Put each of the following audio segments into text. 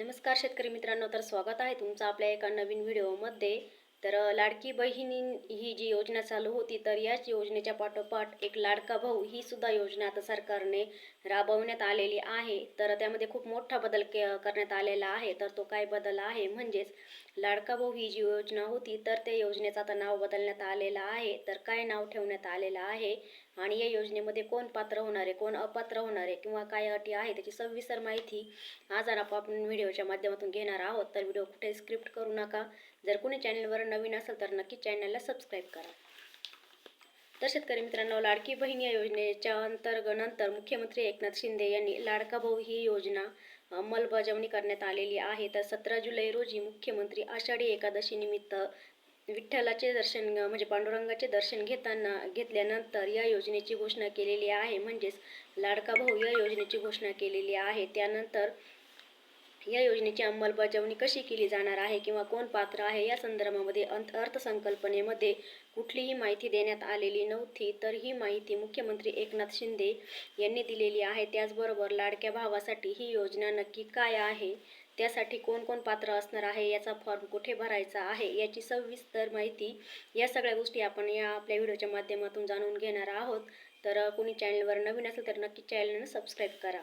नमस्कार शेतकरी मित्रांनो तर स्वागत आहे तुमचं आपल्या एका नवीन व्हिडिओमध्ये. तर लाडकी बहिणी ही जी योजना चालू होती तर याच योजनेच्या पाठोपाठ एक लाडका भाऊ ही सुद्धा योजना आता सरकारने राबवण्यात आलेली आहे. तर त्यामध्ये खूप मोठा बदल के करण्यात आलेला आहे. तर तो काय बदल आहे? म्हणजेच लाडका भाऊ ही जी योजना होती तर त्या योजनेचं आता नाव बदलण्यात आलेलं आहे. तर काय नाव ठेवण्यात आलेलं आहे? आणि या योजनेमध्ये कोण पात्र होणार आहे कोण अपात्र होणार आहे किंवा काय अटी आहे त्याची सविस्तर माहिती आज आपण व्हिडिओच्या माध्यमातून घेणार आहोत. तर व्हिडिओ कुठे स्क्रिप्ट करू नका. जर कोणी चॅनलवर नवीन असेल तर नक्की चॅनलला सबस्क्राईब करा. तर शेतकरी मित्रांनो लाडकी बहीण या योजनेच्या अंतर्गनंतर मुख्यमंत्री एकनाथ शिंदे यांनी लाडका भाऊ ही योजना अंमलबजावणी करण्यात आलेली आहे. तर सतरा जुलै रोजी मुख्यमंत्री आषाढी एकादशी निमित्त विठ्ठलाचे दर्शन म्हणजे पांडुरंगाचे दर्शन घेताना घेतल्यानंतर या योजनेची घोषणा केलेली आहे. म्हणजेच लाडका भाऊ या योजनेची घोषणा केलेली आहे. त्यानंतर या योजनेची अंमलबजावणी कशी केली जाणार आहे किंवा कोण पात्र आहे? या संदर्भामध्ये अंत अर्थसंकल्पनेमध्ये कुठलीही माहिती देण्यात आलेली नव्हती. तर ही माहिती मुख्यमंत्री एकनाथ शिंदे यांनी दिलेली आहे. त्याचबरोबर लाडक्या भावासाठी ही योजना नक्की काय आहे? त्यासाठी कोण कोण पात्र असणार आहे याचा फॉर्म कुठे भरायचा आहे याची सविस्तर माहिती या सगळ्या गोष्टी आपण या आपल्या व्हिडिओच्या माध्यमातून जाणून घेणार आहोत. तर कोणी चॅनलवर नवीन असेल तर नक्की चॅनलनं सबस्क्राईब करा.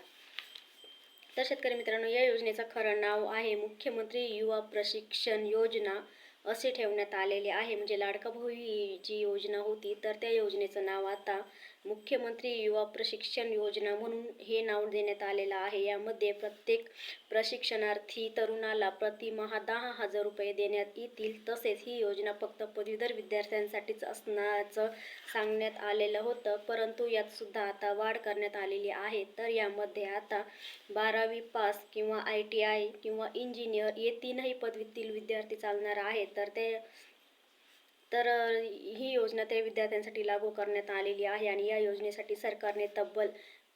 तर शेतकरी मित्रांनो या योजनेचं खरं नाव आहे मुख्यमंत्री युवा प्रशिक्षण योजना असे ठेवण्यात आलेले आहे. म्हणजे लाडका भाऊ ही जी योजना होती तर त्या योजनेचं नाव आता मुख्यमंत्री युवा प्रशिक्षण योजना म्हणून हे नाव देण्यात आलेलं आहे. यामध्ये प्रत्येक प्रशिक्षणार्थी तरुणाला प्रतिमहा दहा हजार रुपये देण्यात येतील. तसेच ही योजना फक्त पदवीधर विद्यार्थ्यांसाठीच असण्याचं सांगण्यात आलेलं होतं. परंतु यात सुद्धा आता वाढ करण्यात आलेली आहे. तर यामध्ये आता बारावी पास किंवा आय टी आय किंवा इंजिनियर हे तीनही पदवीतील विद्यार्थी चालणार आहेत. तर ते तर ही योजना त्या विद्यार्थ्यांसाठी लागू करण्यात आलेली आहे आणि या योजनेसाठी सरकारने तब्बल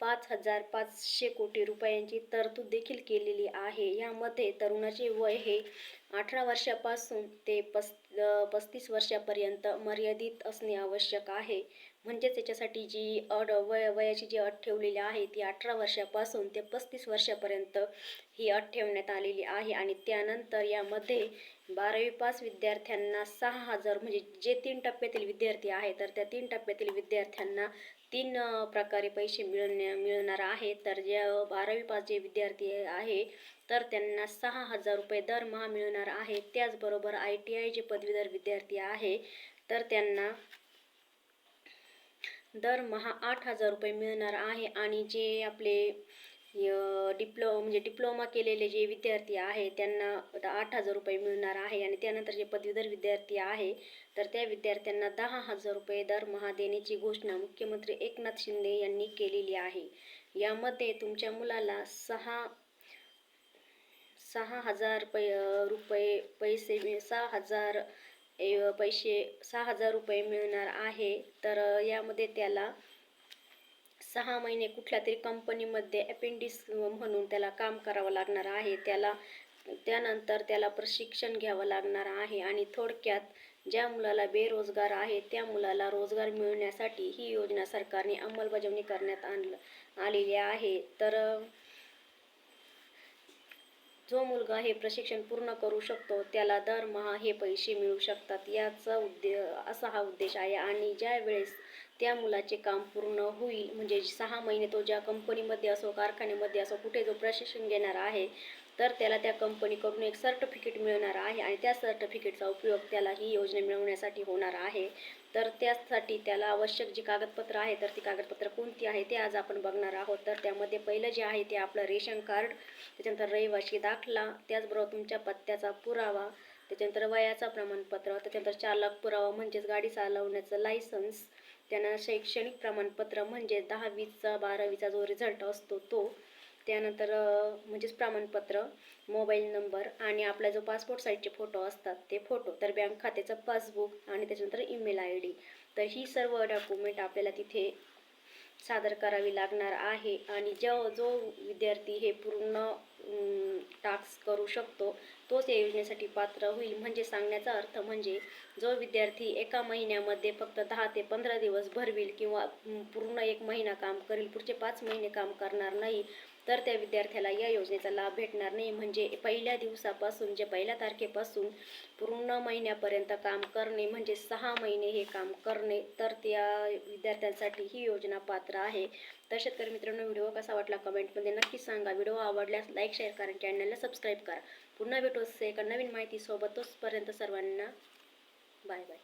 पाच हजार पाचशे कोटी रुपयांची तरतूद देखील केलेली आहे. यामध्ये तरुणाचे वय हे अठरा वर्षापासून ते पस पस्तीस वर्षापर्यंत मर्यादित असणे आवश्यक आहे. म्हणजेच त्याच्यासाठी जी अट वय वयाची जी अट ठेवलेली आहे ती अठरा वर्षापासून ते पस्तीस वर्षापर्यंत ही अट ठेवण्यात आलेली आहे. आणि त्यानंतर यामध्ये बारावी पास विद्यार्थ्यांना सहा हजार म्हणजे जे तीन टप्प्यातील विद्यार्थी आहे तर त्या तीन टप्प्यातील विद्यार्थ्यांना तीन प्रकारे पैसे मिळण्या मिळणार आहे. तर जे बारावी पास जे विद्यार्थी आहे तर त्यांना सहा हजार रुपये दरमहा मिळणार आहे. त्याचबरोबर आय टी आय जे पदवीधर विद्यार्थी आहे तर त्यांना दरमहा आठ हजार रुपये मिळणार आहे. आणि जे आपले डिप्लो म्हणजे डिप्लोमा केलेले जे विद्यार्थी आहे त्यांना आता आठ हजार रुपये मिळणार आहे आणि त्यानंतर जे पदवीधर विद्यार्थी आहे तर त्या विद्यार्थ्यांना दहा हजार रुपये दरमहा देण्याची घोषणा मुख्यमंत्री एकनाथ शिंदे यांनी केलेली आहे. यामध्ये तुमच्या मुलाला सहा सहा हजार पै रुपये पैसे सहा हजार ए- पैसे सहा हजार रुपये मिळणार आहे. तर यामध्ये त्याला सहा महिने कुठल्या तरी कंपनीमध्ये अपेंडिक्स म्हणून त्याला काम करावं लागणार आहे. त्याला त्यानंतर त्याला प्रशिक्षण घ्यावं लागणार आहे. आणि थोडक्यात ज्या मुलाला बेरोजगार आहे त्या मुलाला रोजगार मिळण्यासाठी ही योजना सरकारने अंमलबजावणी करण्यात आणलं आलेली आहे. तर जो मुलगा हे प्रशिक्षण पूर्ण करू शकतो त्याला दरमहा हे पैसे मिळू शकतात. याचा उद्दे असा हा उद्देश आहे. आणि ज्या वेळेस त्या मुलाचे काम पूर्ण होईल म्हणजे सहा महिने तो ज्या कंपनीमध्ये असो कारखान्यामध्ये असो कुठे जो प्रशिक्षण घेणार आहे तर त्याला त्या कंपनीकडून एक सर्टिफिकेट मिळणार आहे आणि त्या सर्टिफिकेटचा उपयोग त्याला ही योजना मिळवण्यासाठी होणार आहे. तर त्यासाठी त्याला आवश्यक जी कागदपत्र आहे तर ती कागदपत्र कोणती आहे ते आज आपण बघणार आहोत. तर त्यामध्ये पहिलं जे आहे ते आपलं रेशन कार्ड त्याच्यानंतर रहिवाशी दाखला त्याचबरोबर तुमच्या पत्त्याचा पुरावा त्याच्यानंतर वयाचा प्रमाणपत्र त्याच्यानंतर चालक पुरावा म्हणजेच गाडी चालवण्याचं लायसन्स त्यानं शैक्षणिक प्रमाणपत्र म्हणजे दहावीचा बारावीचा जो रिझल्ट असतो तो त्यानंतर म्हणजेच प्रमाणपत्र मोबाईल नंबर आणि आपला जो पासपोर्ट साईजचे फोटो असतात ते फोटो तर बँक खात्याचं पासबुक आणि त्याच्यानंतर ईमेल आय डी तर ही सर्व डॉक्युमेंट आपल्याला तिथे सादर करावी लागणार आहे. आणि जो जो विद्यार्थी हे पूर्ण टास्क करू शकतो तोच या योजनेसाठी पात्र होईल. म्हणजे सांगण्याचा अर्थ म्हणजे जो विद्यार्थी एका महिन्यामध्ये फक्त दहा ते पंधरा दिवस भरविल किंवा पूर्ण एक महिना काम करेल पुढचे पाच महिने काम करणार नाही तर त्या विद्यार्थ्याला या योजनेचा लाभ भेटणार नाही. म्हणजे पहिल्या दिवसापासून जे पहिल्या तारखेपासून पूर्ण महिन्यापर्यंत काम करणे म्हणजे सहा महिने हे काम करणे तर त्या विद्यार्थ्यांसाठी ही योजना पात्र आहे. तर शेतकरी मित्रांनो व्हिडिओ कसा वाटला कमेंटमध्ये नक्की सांगा. व्हिडिओ आवडल्यास लाईक शेअर करा चॅनलला सबस्क्राईब करा. पुन्हा भेटू असे एका नवीन माहितीसोबत. तोचपर्यंत सर्वांना बाय बाय.